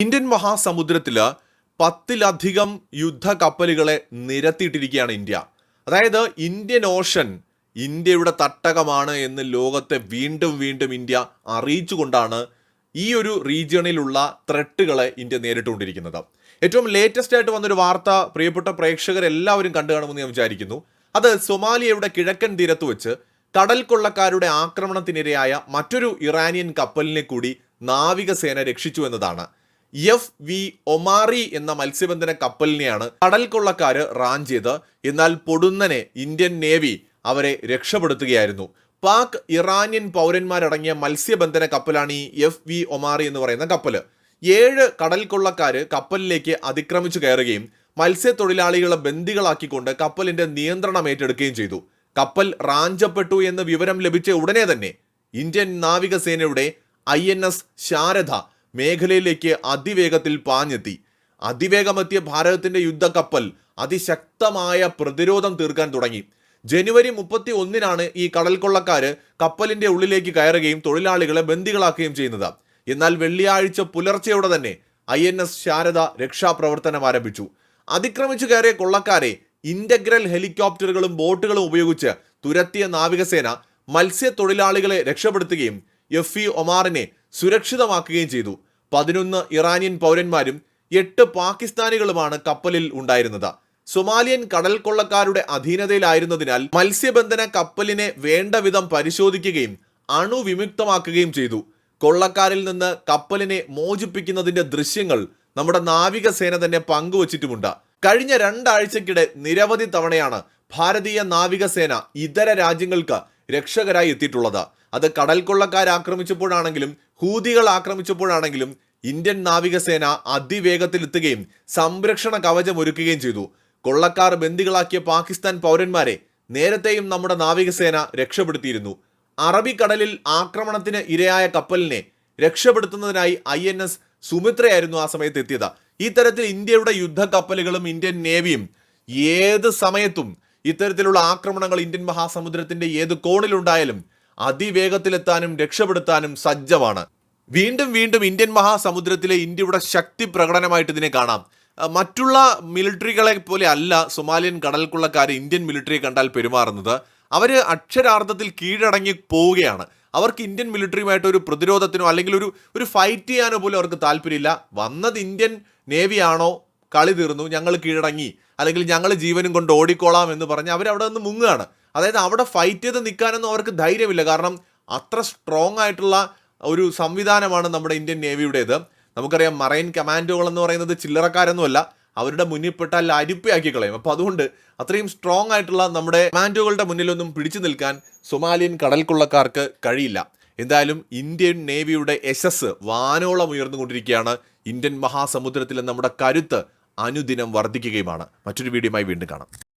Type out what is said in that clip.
Indian മഹാസമുദ്രത്തിൽ പത്തിലധികം യുദ്ധ കപ്പലുകളെ നിരത്തിയിട്ടിരിക്കുകയാണ് ഇന്ത്യ. അതായത് ഇന്ത്യൻ ഓഷൻ ഇന്ത്യയുടെ തട്ടകമാണ് എന്ന് ലോകത്തെ വീണ്ടും വീണ്ടും ഇന്ത്യ അറിയിച്ചുകൊണ്ടാണ് ഈ ഒരു റീജിയണിലുള്ള ത്രെട്ടുകളെ ഇന്ത്യ നേരിട്ടുകൊണ്ടിരിക്കുന്നത്. ഏറ്റവും ലേറ്റസ്റ്റ് ആയിട്ട് വന്നൊരു വാർത്ത പ്രിയപ്പെട്ട പ്രേക്ഷകരെല്ലാവരും കണ്ടു കാണുമെന്ന് ഞാൻ വിചാരിക്കുന്നു. അത് സൊമാലിയയുടെ കിഴക്കൻ തീരത്ത് വെച്ച് കടൽ കൊള്ളക്കാരുടെ ആക്രമണത്തിനിരയായ മറ്റൊരു ഇറാനിയൻ കപ്പലിനെ കൂടി നാവികസേന രക്ഷിച്ചു എന്നതാണ്. എഫ് വി ഒമാറി എന്ന മത്സ്യബന്ധന കപ്പലിനെയാണ് കടൽ റാഞ്ചിയത് എന്നാൽ പൊടുന്നനെ ഇന്ത്യൻ നേവി അവരെ രക്ഷപ്പെടുത്തുകയായിരുന്നു. പാക് ഇറാനിയൻ പൗരന്മാരടങ്ങിയ മത്സ്യബന്ധന കപ്പലാണ് ഈ എഫ് വി ഒമാറി എന്ന് പറയുന്ന കപ്പൽ ഏഴ് കടൽ കപ്പലിലേക്ക് അതിക്രമിച്ചു കയറുകയും മത്സ്യത്തൊഴിലാളികളെ ബന്ദികളാക്കിക്കൊണ്ട് കപ്പലിന്റെ നിയന്ത്രണം ഏറ്റെടുക്കുകയും ചെയ്തു. കപ്പൽ റാഞ്ചപ്പെട്ടു എന്ന വിവരം ലഭിച്ച ഉടനെ തന്നെ ഇന്ത്യൻ നാവികസേനയുടെ ഐ എൻ എസ് ശാരദ മേഖലയിലേക്ക് അതിവേഗത്തിൽ പാഞ്ഞെത്തി. അതിവേഗമെത്തിയ ഭാരതത്തിന്റെ യുദ്ധക്കപ്പൽ അതിശക്തമായ പ്രതിരോധം തീർക്കാൻ തുടങ്ങി. ജനുവരി മുപ്പത്തി ഒന്നിനാണ് ഈ കടൽ കൊള്ളക്കാര് കപ്പലിന്റെ ഉള്ളിലേക്ക് കയറുകയും തൊഴിലാളികളെ ബന്ദികളാക്കുകയും ചെയ്യുന്നത്. എന്നാൽ വെള്ളിയാഴ്ച പുലർച്ചെയോടെ തന്നെ ഐ എൻ എസ് ശാരദ രക്ഷാപ്രവർത്തനം ആരംഭിച്ചു. അതിക്രമിച്ചു കയറിയ കൊള്ളക്കാരെ ഇന്റഗ്രൽ ഹെലികോപ്റ്ററുകളും ബോട്ടുകളും ഉപയോഗിച്ച് തുരത്തിയ നാവികസേന മത്സ്യത്തൊഴിലാളികളെ രക്ഷപ്പെടുത്തുകയും എഫ് ഇ ഒമാറിനെ സുരക്ഷിതമാക്കുകയും ചെയ്തു. പതിനൊന്ന് ഇറാനിയൻ പൗരന്മാരും എട്ട് പാകിസ്ഥാനികളുമാണ് കപ്പലിൽ ഉണ്ടായിരുന്നത്. സൊമാലിയൻ കടൽ കൊള്ളക്കാരുടെ അധീനതയിലായിരുന്നതിനാൽ മത്സ്യബന്ധന കപ്പലിനെ വേണ്ട വിധം പരിശോധിക്കുകയും അണുവിമുക്തമാക്കുകയും ചെയ്തു. കൊള്ളക്കാരിൽ നിന്ന് കപ്പലിനെ മോചിപ്പിക്കുന്നതിന്റെ ദൃശ്യങ്ങൾ നമ്മുടെ നാവികസേന തന്നെ പങ്കുവച്ചിട്ടുമുണ്ട്. കഴിഞ്ഞ രണ്ടാഴ്ചക്കിടെ നിരവധി തവണയാണ് ഭാരതീയ നാവികസേന ഇതര രാജ്യങ്ങൾക്ക് രക്ഷകരായി എത്തിയിട്ടുള്ളത്. അത് കടൽ കൊള്ളക്കാർ ആക്രമിച്ചപ്പോഴാണെങ്കിലും ഹൂതികൾ ആക്രമിച്ചപ്പോഴാണെങ്കിലും ഇന്ത്യൻ നാവികസേന അതിവേഗത്തിൽ എത്തുകയും സംരക്ഷണ കവചം ഒരുക്കുകയും ചെയ്തു. കൊള്ളക്കാർ ബന്ദികളാക്കിയ പാകിസ്ഥാൻ പൗരന്മാരെ നേരത്തെയും നമ്മുടെ നാവികസേന രക്ഷപ്പെടുത്തിയിരുന്നു. അറബിക്കടലിൽ ആക്രമണത്തിന് ഇരയായ കപ്പലിനെ രക്ഷപ്പെടുത്തുന്നതിനായി ഐ എൻ എസ് സുമിത്രയായിരുന്നു ആ സമയത്ത് എത്തിയത്. ഈ തരത്തിൽ ഇന്ത്യയുടെ യുദ്ധ കപ്പലുകളും ഇന്ത്യൻ നേവിയും ഏത് സമയത്തും ഇത്തരത്തിലുള്ള ആക്രമണങ്ങൾ ഇന്ത്യൻ മഹാസമുദ്രത്തിന്റെ ഏത് കോണിലുണ്ടായാലും അതിവേഗത്തിലെത്താനും രക്ഷപ്പെടുത്താനും സജ്ജമാണ്. വീണ്ടും വീണ്ടും ഇന്ത്യൻ മഹാസമുദ്രത്തിലെ ഇന്ത്യയുടെ ശക്തി പ്രകടനമായിട്ട് ഇതിനെ കാണാം. മറ്റുള്ള മിലിറ്ററികളെ പോലെ അല്ല സൊമാലിയൻ കടൽക്കുള്ളക്കാർ ഇന്ത്യൻ മിലിറ്ററിയെ കണ്ടാൽ പെരുമാറുന്നത്. അവർ അക്ഷരാർത്ഥത്തിൽ കീഴടങ്ങി പോവുകയാണ്. അവർക്ക് ഇന്ത്യൻ മിലിറ്ററിയുമായിട്ട് ഒരു പ്രതിരോധത്തിനോ അല്ലെങ്കിൽ ഒരു ഒരു ഫൈറ്റ് ചെയ്യാനോ പോലും അവർക്ക് താല്പര്യമില്ല. വന്നത് ഇന്ത്യൻ നേവിയാണോ? കളി തീർന്നു ഞങ്ങൾ കീഴടങ്ങി. അല്ലെങ്കിൽ ഞങ്ങൾ ജീവനും കൊണ്ട് ഓടിക്കോളാം എന്ന് പറഞ്ഞ് അവർ അവിടെ നിന്ന് മുങ്ങുകയാണ്. അതായത് അവിടെ ഫൈറ്റ് ചെയ്ത് നിൽക്കാനൊന്നും അവർക്ക് ധൈര്യമില്ല. കാരണം അത്ര സ്ട്രോങ് ആയിട്ടുള്ള ഒരു സംവിധാനമാണ് നമ്മുടെ ഇന്ത്യൻ നേവിയുടേത്. നമുക്കറിയാം മറൈൻ കമാൻഡോകൾ എന്ന് പറയുന്നത് ചില്ലറക്കാരൊന്നുമല്ല അവരുടെ മുന്നിൽ പെട്ടാൽ അരിപ്പയാക്കി കളയും. അപ്പോൾ അതുകൊണ്ട് അത്രയും സ്ട്രോങ് ആയിട്ടുള്ള നമ്മുടെ കമാൻഡോകളുടെ മുന്നിലൊന്നും പിടിച്ചു നിൽക്കാൻ സൊമാലിയൻ കടൽക്കൊള്ളക്കാർക്ക് കഴിയില്ല. എന്തായാലും ഇന്ത്യൻ നേവിയുടെ യശസ് വാനോളം ഉയർന്നുകൊണ്ടിരിക്കുകയാണ്. ഇന്ത്യൻ മഹാസമുദ്രത്തിലെ നമ്മുടെ കരുത്ത് അനുദിനം വർദ്ധിക്കുകയുമാണ്. മറ്റൊരു വീഡിയോയുമായി വീണ്ടും കാണാം.